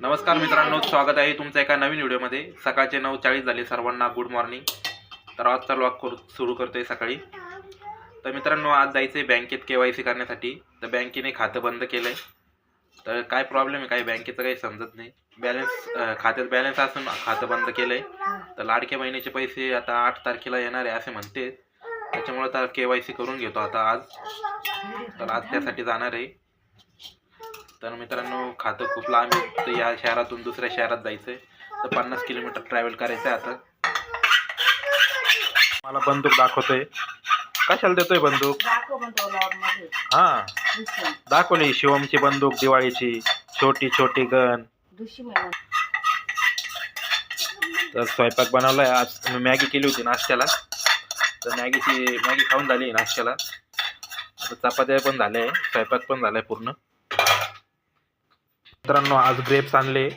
नमस्कार मित्रांनो स्वागत आहे तुमचं एका नवीन व्हिडिओमध्ये. सकाळचे नऊ चाळीस झाले सर्वांना गुड मॉर्निंग तर आजचा लॉक करू सुरू करतोय सकाळी. तर मित्रांनो आज जायचं आहे बँकेत के वाय सी करण्यासाठी. तर बँकेने खातं बंद केलं आहे तर काय प्रॉब्लेम आहे? काय बँकेचं काही समजत नाही. बॅलन्स खात्यात बॅलन्स असून खातं बंद केलं आहे तर लाडक्या महिन्याचे पैसे आता आठ तारखेला येणार आहे असे म्हणते त्याच्यामुळे तर के वाय सी करून घेतो आता आज. तर आज त्यासाठी जाणार आहे. तर मित्रांनो खातं खूप लांब आहे. तर या शहरातून दुसऱ्या शहरात जायचं आहे तर पन्नास किलोमीटर ट्रॅव्हल करायचं आहे आता. मला बंदूक दाखवतोय. कशाला देतोय बंदूक? हा. दाखवली शिवमची बंदूक दिवाळीची. छोटी छोटी आहे तर स्वयंपाक बनवलाय. आज मी मॅगी केली होती नाश्त्याला. तर मॅगीची मॅगी खाऊन झाली नाश्त्याला. आता चपात्या पण झाल्या. आहे स्वयंपाक पण झालाय पूर्ण. मित्रांनो आज ग्रेप्स आणले.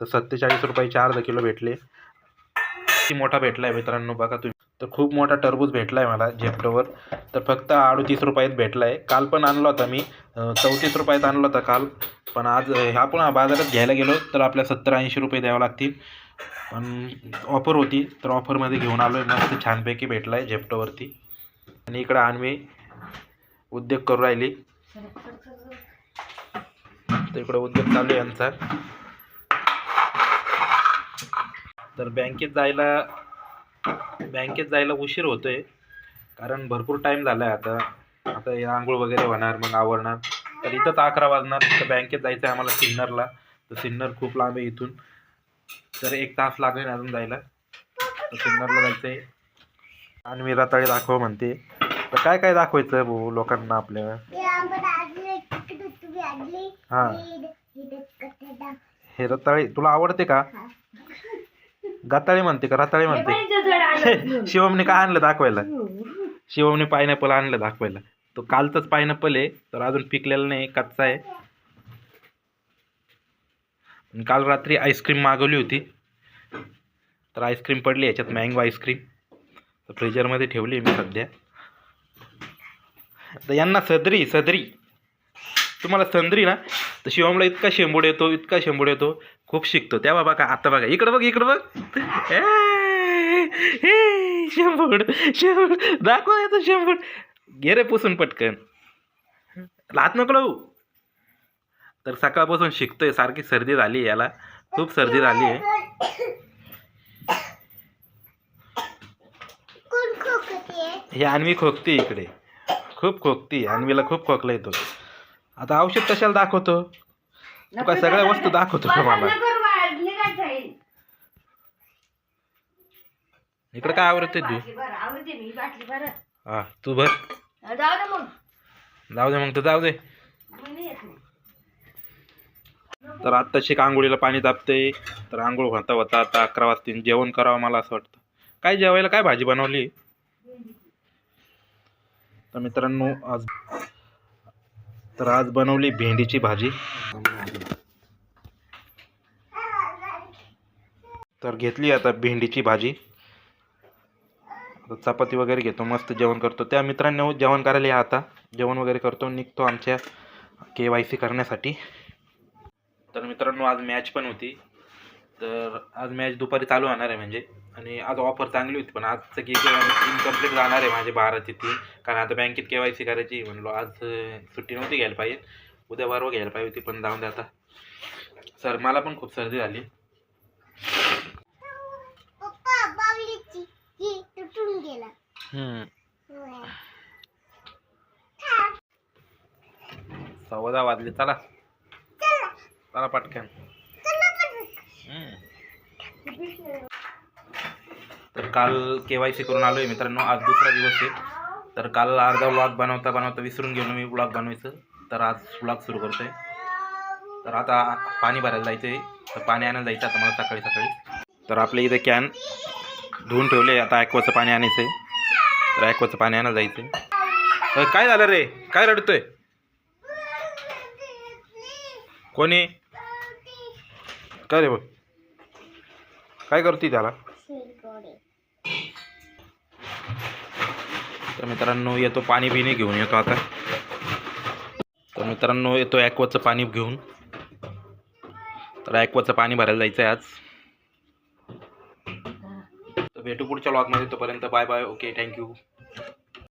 तर सत्तेचाळीस रुपयाचे अर्धा किलो भेटले. किती मोठा भेटला आहे मित्रांनो बघा तुम्ही. तर खूप मोठा टरबूज भेटला आहे मला झेप्टोवर. तर फक्त अडतीस रुपयात भेटला आहे काल पण आणला होता मी. चौतीस रुपयात आणला होता काल. पण आज ह्या आपण बाजारात घ्यायला गेलो तर आपल्या सत्तर ऐंशी रुपये द्यावं लागतील. पण ऑफर होती तर ऑफरमध्ये घेऊन आलो आहे मस्त छानपैकी भेटला आहे झेप्टोवरती. आणि इकडं आणवी उद्योग करू राहिली. तर इकडं उद्योग चालू आहे यांचा. तर बँकेत जायला बँकेत जायला उशीर होतोय. कारण भरपूर टाईम झाला आहे आता आता आंघोळ वगैरे होणार मग आवरणार. तर इथंच अकरा वाजणार. तर बँकेत जायचं आहे आम्हाला सिन्नरला. तर सिन्नर खूप लांब आहे इथून. तर एक तास लागेल अजून जायला. तर सिन्नरला जायचं आहे आणि मी रताळी दाखव म्हणते. तर काय काय दाखवायचं भाऊ लोकांना आपल्या हां. हे रताळी तुला आवडते का? गताळी म्हणते का? रताळी म्हणते. शिवमने काय आणलं दाखवायला? शिवमने पायनॅपल आणलं दाखवायला. तो कालचाच पायनॅपल आहे तर अजून पिकलेला नाही कच्चा आहे. आणि काल रात्री आईस्क्रीम मागवली होती. तर आईस्क्रीम पडली याच्यात मँगो आईस्क्रीम तर फ्रीजरमध्ये ठेवली मी सध्या. तर यांना सदरी सदरी. तुम्हाला संदरी ना तर शिवमला इतका शेंबूड येतो इतका शेंबूड येतो. खूप शिकतो. त्या बाबा का आता बघा इकडं बघ इकडं बघ. ए, ए, शेंबूड शेंबूड. दाखव येतो शेंबूड. घे रे पुसून पटकन. लात नको लावू. तर सकाळपासून शिकतोय सारखी सर्दी झाली याला. खूप सर्दी झाली आहे. हे अन्वी खोकते इकडे. खूप खोकती अन्वीला खूप खोकला येतो. आता औषध कशाला दाखवतो? तू काय सगळ्या वस्तू दाखवतो का मला इकडे काय आवडते तू? हा तू भर. जाऊ दे मग. तर जाऊ दे. तर आत्ताशी आंघोळीला पाणी तापते तर आंघोळ होता होता आता अकरा वाजतील जेवण करावं मला असं वाटतं. काय जेवायला काय भाजी बनवली? तर मित्रांनो आज तर आज बनवली भेंडीची भाजी. तर घेतली आता भेंडीची भाजी. आता चपाती वगैरे घेतो मस्त जेवण करतो. त्या मित्रांनो जेवण करायला या आता. जेवण वगैरे करतो निघतो आमच्या के वाय सी करण्यासाठी. तर मित्रांनो आज मॅच पण होती. तर आज मॅच दुपारी चालू होणार आहे म्हणजे. आणि आज ऑफर चांगली होती पण आजचं की इनकम्प्लीट जाणार आहे माझे बारा ते तीन कारण आता बँकेत के वाय सी करायची म्हणलो आज सुट्टी नव्हती घ्यायला पाहिजे. उद्या बारवा घ्यायला पाहिजे होती पण जाऊन दे आता. सर मला पण खूप सर्दी झाली. दहा वाजले चला. चला पटकन. तर काल के वाय सी करून आलो आहे मित्रांनो. आज दुसरा दिवस आहे. तर काल अर्धा व्लॉग बनवता बनवता विसरून गेलो मी व्लॉग बनवायचं. तर आज व्लॉग सुरू करतो आहे तर आता पाणी भरायला जायचं आहे तर पाणी आणायला जायचं आता मला सकाळी सकाळी. तर आपल्या इथे कॅन धुवून ठेवले. आता ॲक्वाचं पाणी आणायचं आहे तर ॲक्वाचं पाणी आणायला जायचं आहे काय झालं रे? काय रडतोय? कोणी? काय रे बघ? काय करते त्याला? तर मित्रांनो येतो पाणी बिणी घेऊन येतो आता. तर मित्रांनो येतो ॲक्वाचं पाणी घेऊन. तर ॲक्वाचं पाणी भरायला जायचं आहे आज. तर भेटू पुढच्या लॉगमध्ये तोपर्यंत बाय बाय ओके थँक्यू